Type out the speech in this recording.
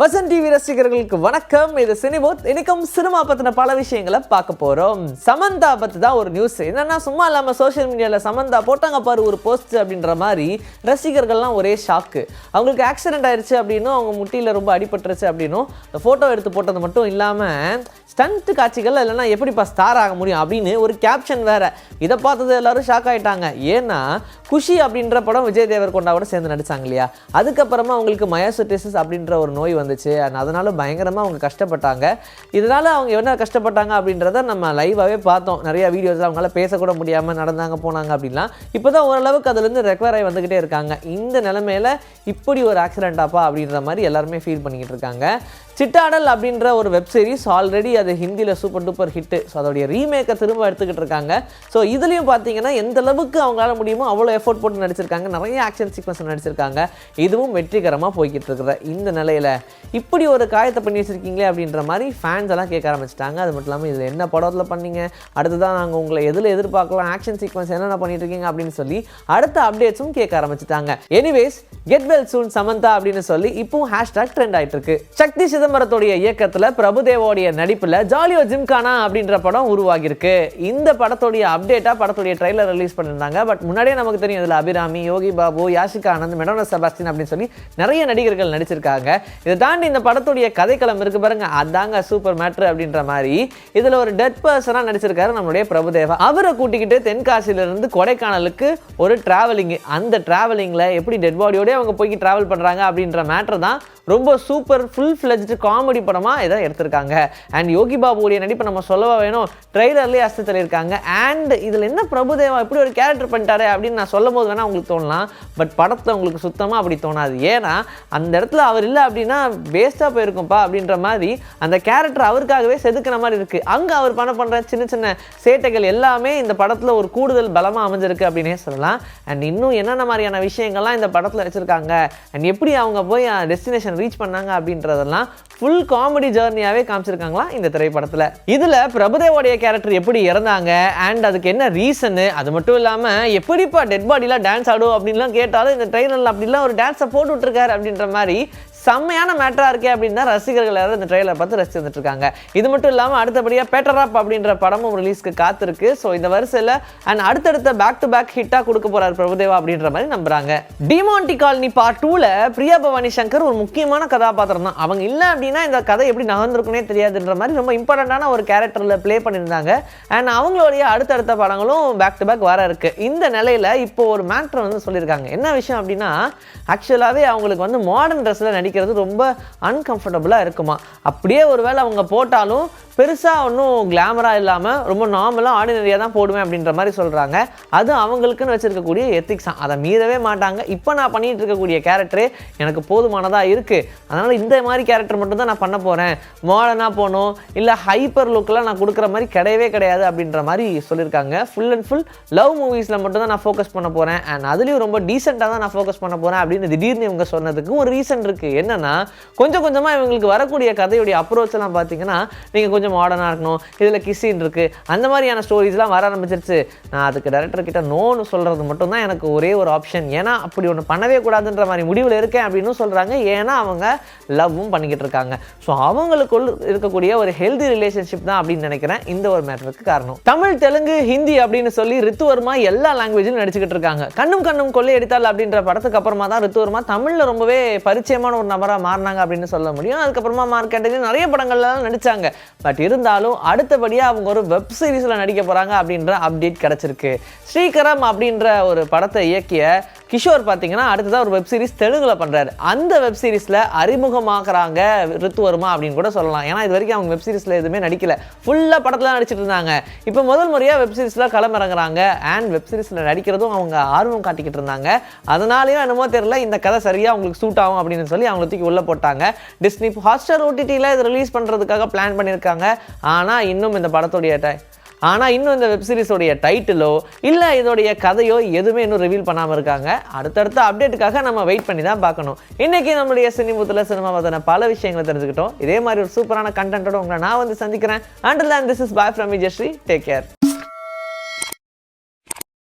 Vasan TV ரசிகர்களுக்கு வணக்கம். இது சினிபோத். இன்னைக்கும் சினிமா பற்றின பல விஷயங்களை பார்க்க போகிறோம் சமந்தா பற்றி தான் ஒரு நியூஸ் என்னென்னா சும்மா இல்லாமல் சோஷியல் மீடியாவில் சமந்தா போட்டாங்க பாரு ஒரு போஸ்ட் அப்படின்ற மாதிரி ரசிகர்கள்லாம் ஒரே ஷாக்கு அவங்களுக்கு ஆக்சிடென்ட் ஆயிடுச்சு அப்படின்னும் அவங்க முட்டியில் ரொம்ப அடிபட்டுருச்சு அப்படின்னும் அந்த ஃபோட்டோ எடுத்து போட்டது மட்டும் இல்லாமல் ஸ்டண்ட் காட்சிகள் இல்லைன்னா எப்படிப்பா ஸ்டார் ஆக முடியும் அப்படின்னு ஒரு கேப்ஷன் வேறு. இதை பார்த்தது எல்லாரும் ஷாக் ஆகிட்டாங்க ஏன்னா குஷி அப்படின்ற படம் விஜய் தேவர்கொண்டாவோட சேர்ந்து நடிச்சாங்க இல்லையா? அதுக்கப்புறமா அவங்களுக்கு மயோசிட்டிசஸ் அப்படின்ற ஒரு நோய் வந்து வந்துச்சு. அண்ட் அதனால பயங்கரமாக அவங்க கஷ்டப்பட்டாங்க. இதனால் அவங்க என்ன கஷ்டப்பட்டாங்க அப்படின்றத நம்ம லைவாகவே பார்த்தோம். நிறையா வீடியோஸில் அவங்களால பேசக்கூட முடியாமல் நடந்தாங்க போனாங்க அப்படின்லாம். இப்போ தான் ஓரளவுக்கு அதுலேருந்து ரெக்கவர் ஆகி வந்துக்கிட்டே இருக்காங்க. இந்த நிலமையில இப்படி ஒரு ஆக்சிடென்ட்டாப்பா அப்படின்ற மாதிரி எல்லாருமே ஃபீல் பண்ணிக்கிட்டு இருக்காங்க. சிட்டாடல் அப்படின்ற ஒரு வெப் சீரிஸ் ஆல்ரெடி அது ஹிந்தியில் சூப்பர் டூப்பர் ஹிட்டு ஸோ அதோடைய ரீமேக்கை திரும்ப எடுத்துக்கிட்டு இருக்காங்க. ஸோ இதுலேயும் பார்த்தீங்கன்னா எந்த அளவுக்கு அவங்களால முடியுமோ அவ்வளோ எஃபோர்ட் போட்டு நடிச்சிருக்காங்க. நிறைய ஆக்ஷன் சீக்வன்ஸ் நடிச்சிருக்காங்க. இதுவும் வெற்றிகரமாக போய்கிட்டு இருக்கிற இந்த நிலையில் இப்படி ஒரு காயத்தை பண்ணி வச்சுருக்கீங்களே அப்படின்ற மாதிரி ஃபேன்ஸ் எல்லாம் கேட்க ஆரம்பிச்சிட்டாங்க. அது மட்டும் இல்லாமல் இதில் என்ன படத்தில் பண்ணீங்க? அடுத்ததான் நாங்கள் உங்களை எதில் எதிர்பார்க்கலாம்? ஆக்ஷன் சீக்வன்ஸ் என்னென்ன பண்ணிட்டு இருக்கீங்க அப்படின்னு சொல்லி அடுத்த அப்டேட்ஸும் கேட்க ஆரம்பிச்சிட்டாங்க. Anyways get well soon Samantha அப்படின்னு சொல்லி இப்பவும் ஹேஷ்டாக் ட்ரெண்ட் ஆயிட்டு இருக்கு சக்தி சிதம்பரத்துடைய இயக்கத்தில் பிரபுதேவோடைய நடிப்பில் ஜாலியோ ஜிம்கானா அப்படின்ற படம் உருவாகியிருக்கு. இந்த படத்துடைய அப்டேட்டாக படத்துடைய ட்ரைலர் ரிலீஸ் பண்ணியிருந்தாங்க. பட் முன்னாடியே நமக்கு தெரியும் இதில் அபிராமி யோகி பாபு யாஷிகா ஆனந்த் மெடோனா செபாஸ்டின் அப்படின்னு சொல்லி நிறைய நடிகர்கள் நடிச்சிருக்காங்க. இதை தாண்டி இந்த படத்துடைய கதைக்களம் இருக்கு பாருங்க. அதாங்க சூப்பர் மேட்ரு அப்படின்ற மாதிரி இதில் ஒரு டெட் பர்சனாக நடிச்சிருக்காரு நம்மளுடைய பிரபுதேவா. அவரை கூட்டிக்கிட்டு தென்காசியிலிருந்து கொடைக்கானலுக்கு ஒரு டிராவலிங் அந்த ட்ராவலிங்கில் எப்படி டெட் பாடியோடய அவங்க போய் ட்ராவல் பண்ணுறாங்க அப்படின்ற மேட்ரு தான் ரொம்ப சூப்பர் ஃபுல் ஃப்ளெஜ்டு காமெடி படமாக இதை எடுத்திருக்காங்க. அண்ட் யோகி பாபுடைய நடிப்பை நம்ம சொல்லவா வேணும்? ட்ரெய்லர்லேயே அஸ்து சொல்லியிருக்காங்க அண்ட் இதில் என்ன பிரபுதேவா இப்படி ஒரு கேரக்டர் பண்ணிட்டாரு அப்படின்னு நான் சொல்லும் போது வேணால் உங்களுக்கு தோணலாம். பட் படத்தில் உங்களுக்கு சுத்தமாக அப்படி தோணாது. ஏன்னா அந்த இடத்துல அவர் இல்லை அப்படின்னா வேஸ்ட்டாக போயிருக்கும்ப்பா அப்படின்ற மாதிரி அந்த கேரக்டர் அவருக்காகவே செதுக்கின மாதிரி இருக்குது அங்கே அவர் பண்ண பண்ணுற சின்ன சின்ன சேட்டைகள் எல்லாமே இந்த படத்தில் ஒரு கூடுதல் பலமாக அமைஞ்சிருக்கு அப்படின்னே சொல்லலாம். அண்ட் இன்னும் என்னென்ன மாதிரியான விஷயங்கள்லாம் இந்த படத்தில் வச்சிருக்க வச்சுருக்காங்க அண்ட் எப்படி அவங்க போய் டெஸ்டினேஷன் ரீச் பண்ணாங்க அப்படின்றதெல்லாம் ஃபுல் காமெடி ஜேர்னியாகவே காமிச்சிருக்காங்களா இந்த திரைப்படத்தில். இதில் பிரபுதேவோடைய கேரக்டர் எப்படி இறந்தாங்க அண்ட் அதுக்கு என்ன ரீசனு அது மட்டும் இல்லாமல் எப்படிப்பா டெட் பாடியில் டான்ஸ் ஆடும் அப்படின்லாம் கேட்டாலும் இந்த ட்ரெயினரில் அப்படிலாம் ஒரு டான்ஸை போட்டு விட்டுருக்காரு அப்படின்ற மாதிரி செம்மையான மேட்டராக இருக்கே அப்படின்னு தான் ரசிகர்கள் எல்லாரும் இந்த ட்ரெயிலர் பார்த்து ரசிச்சு இருக்காங்க இது மட்டும் இல்லாமல் அடுத்தபடியாக பேட்டராப் அப்படின்ற படமும் ரிலீஸ்க்கு காத்திருக்கு. ஸோ இந்த வரிசையில் அண்ட் அடுத்தடுத்த பேக் டு பேக் ஹிட்டாக கொடுக்க போகிறார் பிரபுதேவா அப்படின்ற மாதிரி நம்புறாங்க. டிமாண்டி காலனி பார்ட் டூவில் பிரியா பவானி சங்கர் ஒரு முக்கியமான கதாபாத்திரம் தான். அவங்க இல்லை அப்படின்னா இந்த கதை எப்படி நகர்ந்துருக்குனே தெரியாதுன்ற மாதிரி ரொம்ப இம்பார்ட்டண்ட்டான ஒரு கேரக்டரில் ப்ளே பண்ணியிருந்தாங்க. அண்ட் அவங்களுடைய அடுத்தடுத்த படங்களும் பேக் டு பேக் வர இருக்கு. இந்த நிலையில் இப்போ ஒரு மேட்டர் வந்து சொல்லியிருக்காங்க. என்ன விஷயம் அப்படின்னா ஆக்சுவலாகவே அவங்களுக்கு வந்து மாடர்ன் ட்ரெஸ்ஸில் நடிக்க வைக்கிறது ரொம்ப அன்கம்ஃபர்டபுளாக இருக்குமா? அப்படியே ஒருவேளை அவங்க போட்டாலும் பெருசாக ஒன்றும் கிளாமராக இல்லாமல் ரொம்ப நார்மலாக ஆர்டினரியாக தான் போடுவேன் அப்படின்ற மாதிரி சொல்கிறாங்க அது அவங்களுக்குன்னு வச்சுருக்கக்கூடிய எத்திக்ஸ் தான். அதை மீறவே மாட்டாங்க. இப்போ நான் பண்ணிட்டு இருக்கக்கூடிய கேரக்டரே எனக்கு போதுமானதாக இருக்குது அதனால் இந்த மாதிரி கேரக்டர் மட்டும் தான் நான் பண்ண போகிறேன் மாடர்னாக போகணும். இல்லை ஹைப்பர் லுக்கெலாம் நான் கொடுக்குற மாதிரி கிடையவே கிடையாது அப்படின்ற மாதிரி சொல்லியிருக்காங்க. ஃபுல் அண்ட் ஃபுல் லவ் மூவிஸில் மட்டும் தான் நான் ஃபோக்கஸ் பண்ண போகிறேன் அண்ட் அதுலேயும் ரொம்ப டீசெண்டாக தான் நான் ஃபோக்கஸ் பண்ண போகிறேன் அப்படின்னு திடீர்னு இவங்க சொன்னதுக்கு ஒரு ரீசன் இருக்குது என்னென்னா கொஞ்சம் கொஞ்சமாக இவங்களுக்கு வரக்கூடிய கதையுடைய அப்ரோச்செல்லாம் பார்த்தீங்கன்னா நீங்கள் கொஞ்சம் மாடர்னாக இருக்கணும். இதில் கிஸ்ஸின் இருக்குது அந்த மாதிரியான ஸ்டோரிஸ்லாம் வர ஆரம்பிச்சிருச்சு. நான் அதுக்கு டேரக்டர்கிட்ட நோன்னு சொல்கிறது மட்டும்தான் எனக்கு ஒரே ஒரு ஆப்ஷன் ஏன்னா அப்படி ஒன்று பண்ணவே கூடாதுன்ற மாதிரி முடிவில் இருக்கேன் அப்படின்னு சொல்கிறாங்க ஏன்னா அவங்க லவ்வும் பண்ணிக்கிட்டு இருக்காங்க. ஸோ அவங்களுக்குள் இருக்கக்கூடிய ஒரு ஹெல்தி ரிலேஷன்ஷிப் தான் அப்படின்னு நினைக்கிறேன். இந்த ஒரு மேட்டருக்கு காரணம். தமிழ் தெலுங்கு ஹிந்தி அப்படின்னு சொல்லி ரித்துவர்மா எல்லா லாங்குவேஜிலும் நடிச்சுக்கிட்டு இருக்காங்க. கண்ணும் கண்ணும் கொள்ளையடித்தால் அப்படின்ற படத்துக்கு அப்புறமா தான் ரித்துவர்மா தமிழில் ரொம்பவே பரிச்சயமான ஒரு நபராக மாறினாங்க அப்படின்னு சொல்ல முடியும். அதுக்கப்புறமா மார்க்கெட்டில் நிறைய படங்கள்லாம் நடித்தாங்க பட் இருந்தாலும் அடுத்தபடியாக அவங்க ஒரு வெப் சீரிஸில் நடிக்க போகிறாங்க அப்படின்ற அப்டேட் கிடச்சிருக்கு. ஸ்ரீகரம் அப்படின்ற ஒரு படத்தை இயக்கிய கிஷோர் பார்த்தீங்கன்னா அடுத்ததாக ஒரு வெப் சீரிஸ் தெலுங்குல பண்ணுறாரு அந்த வெப் சீரிஸில் அறிமுகமாகறாங்க ரித்துவர்மா அப்படின்னு கூட சொல்லலாம். ஏன்னா இது வரைக்கும் அவங்க வெப் சீரிஸில் எதுவுமே நடிக்கல. ஃபுல்லாக படத்தில் நடிச்சிட்டு இருந்தாங்க. இப்போ முதல் முறையாக வெப் சீரிஸில் களமிறங்குறாங்க அண்ட் வெப் சீரிஸில் நடிக்கிறதும் அவங்க ஆர்வம் காட்டிக்கிட்டு இருந்தாங்க. அதனாலேயும் என்னமோ தெரியல இந்த கதை சரியாக அவங்களுக்கு சூட் ஆகும் அப்படின்னு சொல்லி அவங்கள தூக்கி உள்ளே போட்டாங்க. டிஸ்னி ஹாட்ஸ்டார் ஓடிடியில் இது ரிலீஸ் பண்ணுறதுக்காக பிளான் பண்ணியிருக்காங்க ஆனால் இன்னும் இந்த படத்துடைய ஆனால் இன்னும் இந்த வெப் சீரிஸோடைய டைட்டிலோ இல்லை இதோடைய கதையோ எதுவுமே இன்னும் ரிவீல் பண்ணாமல் இருக்காங்க. அடுத்தடுத்த அப்டேட்டுக்காக நம்ம வெயிட் பண்ணி தான் பார்க்கணும். இன்றைக்கி நம்மளுடைய சினிமுத்தில் சினிமா பற்றின பல விஷயங்களை தெரிஞ்சுக்கிட்டோம். இதே மாதிரி ஒரு சூப்பரான கண்டென்ட்டோட உங்களை நான் வந்து சந்திக்கிறேன். அண்டில் தான் this is bye from Vijayashree take care